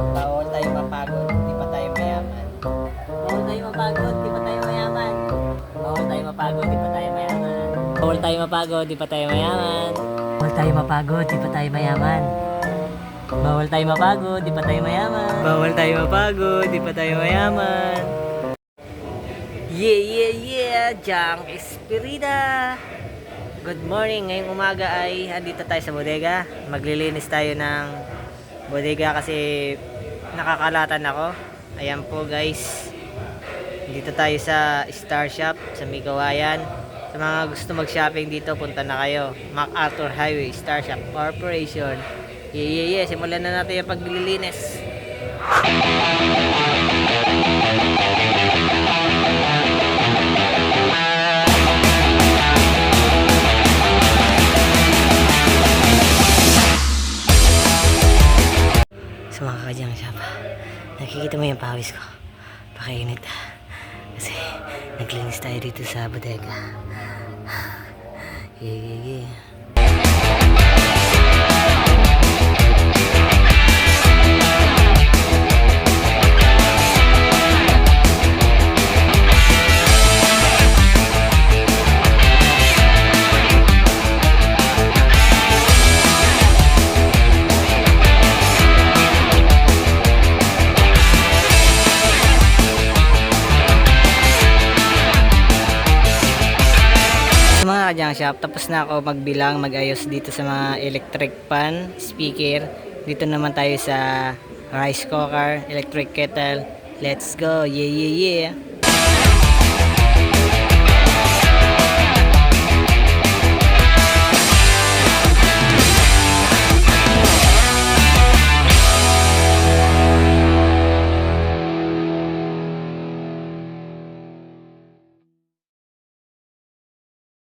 Bawal tayo mapagod, di pa tayo mayaman. Bawal tayo mapagod, di pa tayo mayaman. Bawal tayo mapagod, di pa tayo mayaman. Bawal tayo mapagod, di pa tayo mayaman. Bawal tayo mapagod, di pa tayo mayaman. Bawal tayo mapagod, di pa tayo mayaman. Bawal tayo mapagod, di pa tayo mayaman. Yeah, yeah, yeah! Junk Espirida! Good morning! Ngayong umaga ay andito tayo sa bodega. Maglilinis tayo ng bodega kasi nakakalatan ako. Ayan po guys. Dito tayo sa Star Shop sa Migawayan. Sa mga gusto mag-shopping dito, punta na kayo. MacArthur Highway, Star Shop Corporation. Yeah, yeah, yeah. Simulan na natin yung paglilinis. Kadyang shop. Nakikita mo yung pawis ko. Pakainit. Kasi naglinis tayo dito sa bodega. Yeah, yeah, yeah. Kadyang shop, tapos na ako magbilang, mag-ayos dito sa mga electric pan, speaker. Dito naman tayo sa rice cooker, electric kettle. Let's go! Yeah, yeah, yeah!